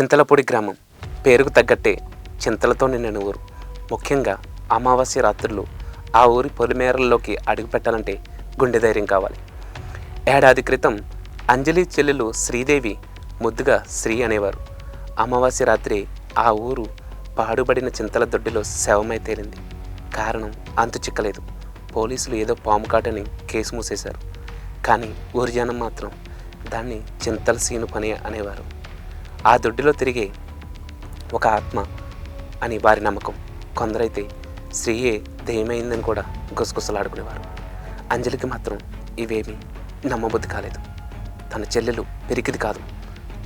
చింతలపూడి గ్రామం. పేరుకు తగ్గట్టే చింతలతో నిండిన ఊరు. ముఖ్యంగా అమావాస్య రాత్రులు ఆ ఊరి పొలిమేరల్లోకి అడుగుపెట్టాలంటే గుండె ధైర్యం కావాలి. ఏడాది క్రితం అంజలి చెల్లెలు శ్రీదేవి ముద్దుగా శ్రీ అనేవారు. అమావాస్య రాత్రి ఆ ఊరు పాడుబడిన చింతల దొడ్డిలో శవమై తేలింది. కారణం అంతు చిక్కలేదు. పోలీసులు ఏదో పాము కాటని కేసు మూసేశారు. కానీ ఊరి జనం మాత్రం దాన్ని చింతల సీను పని అనేవారు. ఆ దొడ్డిలో తిరిగే ఒక ఆత్మ అని వారి నమ్మకం. కొందరైతే స్త్రీయే దెయ్యమైందని కూడా గుసగుసలాడుకునేవారు. అంజలికి మాత్రం ఇవేమీ నమ్మబుద్ధి కాలేదు. తన చెల్లెలు పెరిగిది కాదు.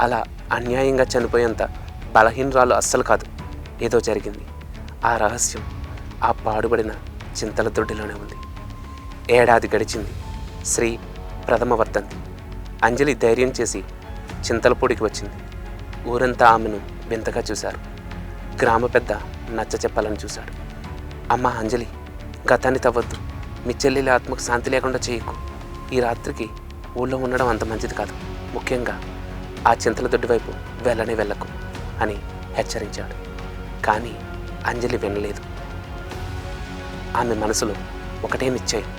అలా అన్యాయంగా చనిపోయేంత బలహీనరాలు అస్సలు కాదు. ఏదో జరిగింది. ఆ రహస్యం ఆ పాడుబడిన చింతల దొడ్డిలోనే ఉంది. ఏడాది గడిచింది. శ్రీ ప్రథమ వర్ధంతి అంజలి ధైర్యం చేసి చింతలపూడికి వచ్చింది. ఊరంతా ఆమెను వింతగా చూశారు. గ్రామ పెద్ద నచ్చ చెప్పాలని చూశాడు. అమ్మ అంజలి గతాన్ని తవ్వద్దు. మీ చెల్లెలి ఆత్మకు శాంతి లేకుండా చేయకు. ఈ రాత్రికి ఊళ్ళో ఉండడం అంత మంచిది కాదు. ముఖ్యంగా ఆ చింతల దొడ్డి వైపు వెళ్ళనే వెళ్ళకు అని హెచ్చరించాడు. కానీ అంజలి వినలేదు. ఆమె మనసులో ఒకటే నిశ్చయం.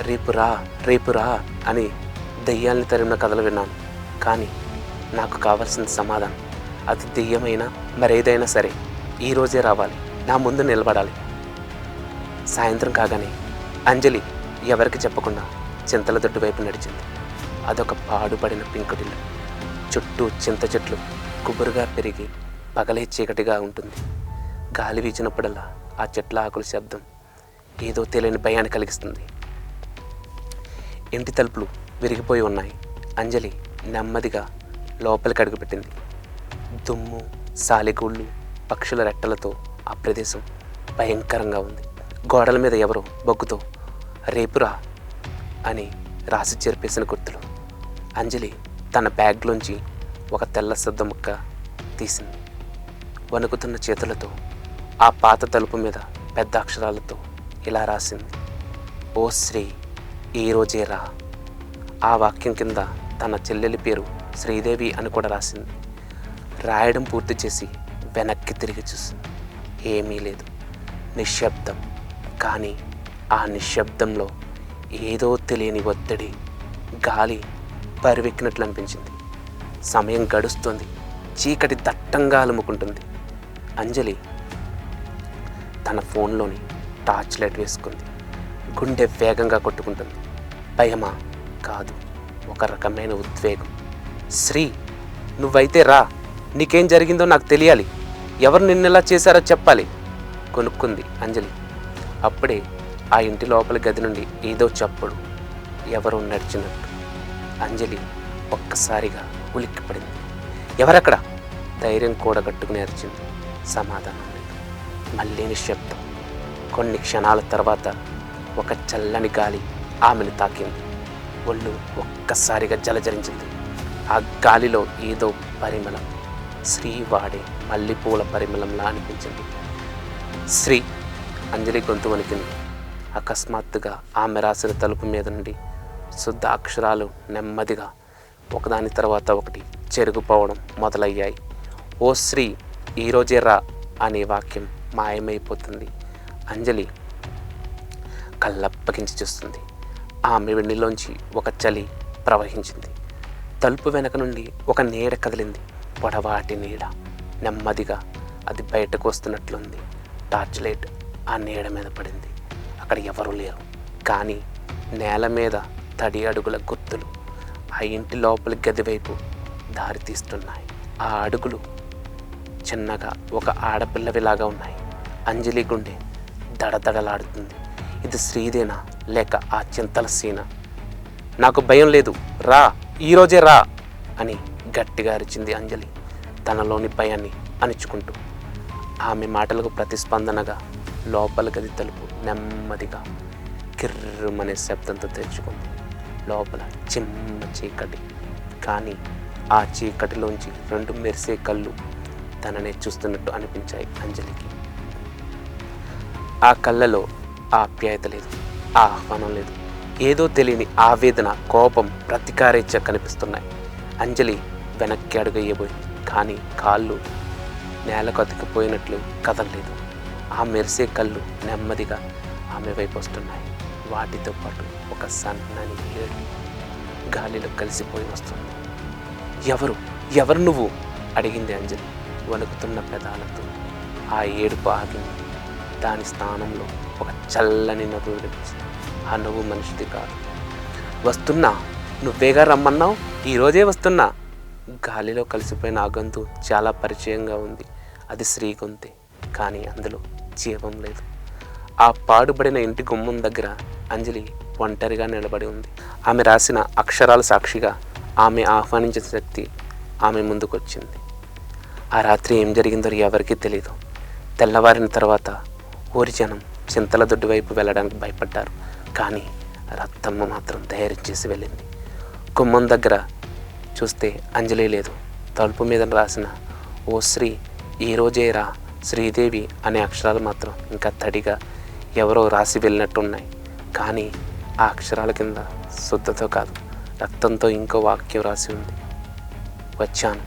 రేపు రా రేపు రా అని దెయ్యాల్ని తరిమిన కథలు విన్నాను. కానీ నాకు కావాల్సిన సమాధానం. అది దెయ్యమైనా మరేదైనా సరే ఈ రోజే రావాలి. నా ముందు నిలబడాలి. సాయంత్రం కాగానే అంజలి ఎవరికి చెప్పకుండా చింతల దొడ్డు వైపు నడిచింది. అదొక పాడుపడిన పింకుటిల్లు. చుట్టూ చింత చెట్లు గుబురుగా పెరిగి పగలే చీకటిగా ఉంటుంది. గాలి వీచినప్పుడల్లా ఆ చెట్ల ఆకుల శబ్దం ఏదో తెలియని భయాన్ని కలిగిస్తుంది. ఇంటి తలుపులు విరిగిపోయి ఉన్నాయి. అంజలి నెమ్మదిగా లోపలికి అడుగుపెట్టింది. దుమ్ము సాలిగూళ్ళు పక్షుల రెట్టలతో ఆ ప్రదేశం భయంకరంగా ఉంది. గోడల మీద ఎవరో బొగ్గుతో రేపురా అని రాసి చేర్పేసిన గుర్తులు. అంజలి తన బ్యాగ్లోంచి ఒక తెల్ల సద్ద ముక్క తీసింది. వణుకుతున్న చేతులతో ఆ పాత తలుపు మీద పెద్ద అక్షరాలతో ఇలా రాసింది. ఓ శ్రీ ఈ రోజే రా ఆ వాక్యం కింద తన చెల్లెలి పేరు శ్రీదేవి అని కూడా రాసింది. రాయడం పూర్తి చేసి వెనక్కి తిరిగి చూసింది. ఏమీ లేదు. నిశ్శబ్దం. కానీ ఆ నిశ్శబ్దంలో ఏదో తెలియని ఒత్తిడి గాలి పరివెక్కినట్లు అనిపించింది. సమయం గడుస్తుంది. చీకటి దట్టంగా అలుముకుంటుంది. అంజలి తన ఫోన్లోని టార్చ్ లైట్ వేసుకుంది. గుండె వేగంగా కొట్టుకుంటుంది. భయమా? కాదు. ఒక రకమైన ఉద్వేగం. శ్రీ నువ్వైతే రా. నీకేం జరిగిందో నాకు తెలియాలి. ఎవరు నిన్నెలా చేశారో చెప్పాలి. కొనుక్కుంది అంజలి. అప్పుడే ఆ ఇంటి లోపల గది నుండి ఏదో చప్పుడు ఎవరో నడిచినట్టు. అంజలి ఒక్కసారిగా ఉలిక్కిపడింది. ఎవరక్కడ? ధైర్యం కూడా కట్టుకుని అరిచింది సమాధానం మళ్ళీ నిశ్శబ్దం. కొన్ని క్షణాల తర్వాత ఒక చల్లని గాలి ఆమెను తాకింది. ఒళ్ళు ఒక్కసారిగా జలజరించింది. ఆ గాలిలో ఏదో పరిమళం. శ్రీ వాడే మల్లెపూల పరిమళంలా అనిపించింది. శ్రీ అంజలి గొంతు వణికింది. అకస్మాత్తుగా ఆమె రాసిన తలుపు మీద నుండి శుద్ధ అక్షరాలు నెమ్మదిగా ఒకదాని తర్వాత ఒకటి చెరుగుపోవడం మొదలయ్యాయి. ఓ శ్రీ ఈరోజే రా అనే వాక్యం మాయమైపోతుంది. అంజలి కళ్ళప్పగించి చూస్తుంది. ఆమె వెండిలోంచి ఒక చలి ప్రవహించింది. తలుపు వెనక నుండి ఒక నీడ కదిలింది. పొడవాటి నీడ. నెమ్మదిగా అది బయటకు వస్తున్నట్లుంది. టార్చ్ లైట్ ఆ నీడ మీద పడింది. అక్కడ ఎవరూ లేరు. కానీ నేల మీద తడి అడుగుల గుర్తులు ఆ ఇంటి లోపలి గది వైపు దారి తీస్తున్నాయి. ఆ అడుగులు చిన్నగా ఒక ఆడపిల్లవిలాగా ఉన్నాయి. అంజలి గుండె దడదడలాడుతుంది. ఇది శ్రీదేనా లేక ఆ చింతల సీన? నాకు భయం లేదు. రా! ఈరోజే రా అని గట్టిగా అరిచింది అంజలి తనలోని భయాన్ని అణుచుకుంటూ. ఆమె మాటలకు ప్రతిస్పందనగా లోపల గది తలుపు నెమ్మదిగా కిర్రుమనే శబ్దంతో తెరుచుకుంది. లోపల చిమ్మ చీకటి. కానీ ఆ చీకటిలోంచి రెండు మెరిసే కళ్ళు తననే చూస్తున్నట్టు అనిపించాయి అంజలికి. ఆ కళ్ళలో ఆప్యాయత లేదు ఆహ్వానం లేదు. ఏదో తెలియని ఆవేదన కోపం ప్రతీకారేచ్ఛ కనిపిస్తున్నాయి. అంజలి వెనక్కి అడుగయ్యబోయింది కానీ కాళ్ళు నేలకు అతికిపోయినట్లు కదలలేదు. ఆ మెరిసే కళ్ళు నెమ్మదిగా ఆమె వైపు వస్తున్నాయి. వాటితో పాటు ఒక సన్నని ఏడు గాలిలో కలిసిపోయి వస్తుంది. ఎవరు? ఎవరు నువ్వు? అడిగింది అంజలి వణుకుతున్న పెదాలతో. ఆ ఏడుపు ఆగింది. దాని స్థానంలో ఒక చల్లని నవ్వు వినిపిస్తుంది. ఆ నువ్వు మనిషిది కాదు. వస్తున్నా నువ్వేగా రమ్మన్నావు ఈరోజే వస్తున్నా. గాలిలో కలిసిపోయిన ఆ గొంతు చాలా పరిచయంగా ఉంది. అది శ్రీ గొంతే కానీ అందులో జీవం లేదు. ఆ పాడుబడిన ఇంటి గుమ్మం దగ్గర అంజలి ఒంటరిగా నిలబడి ఉంది. ఆమె రాసిన అక్షరాల సాక్షిగా ఆమె ఆహ్వానించిన శక్తి ఆమె ముందుకొచ్చింది. ఆ రాత్రి ఏం జరిగిందో ఎవరికీ తెలియదు తెల్లవారిన తర్వాత ఊరి జనం చింతల దొడ్డి వైపు వెళ్ళడానికి భయపడ్డారు. కానీ రత్తమ్మ మాత్రం ధైర్యం చేసి వెళ్ళింది. గుమ్మం దగ్గర చూస్తే అంజలి లేదు. తలుపు మీద రాసిన ఓ శ్రీ ఈ రా శ్రీదేవి అనే అక్షరాలు మాత్రం ఇంకా తడిగా ఎవరో రాసి వెళ్ళినట్టున్నాయి. కానీ ఆ అక్షరాల కింద శుద్ధతో కాదు రక్తంతో ఇంకో వాక్యం రాసి ఉంది. వచ్చాను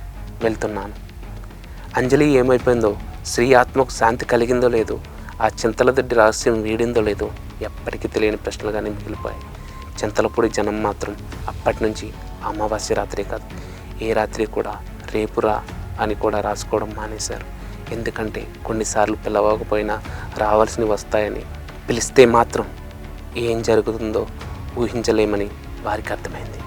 వెళ్తున్నాను. అంజలి ఏమైపోయిందో శ్రీ ఆత్మకు శాంతి కలిగిందో లేదో ఆ చింతల దొడ్డి రహస్యం వీడిందో లేదో ఎప్పటికీ తెలియని ప్రశ్నలుగానే మిగిలిపోయాయి చింతలపూడి జనం మాత్రం అప్పటి నుంచి అమావాస్య రాత్రి కాదు ఏ రాత్రి కూడా రేపురా అని కూడా రాసుకోవడం మానేశారు. ఎందుకంటే కొన్నిసార్లు పిలవకపోయినా రావాల్సినవి వస్తాయని పిలిస్తే మాత్రం ఏం జరుగుతుందో ఊహించలేమని వారికి అర్థమైంది.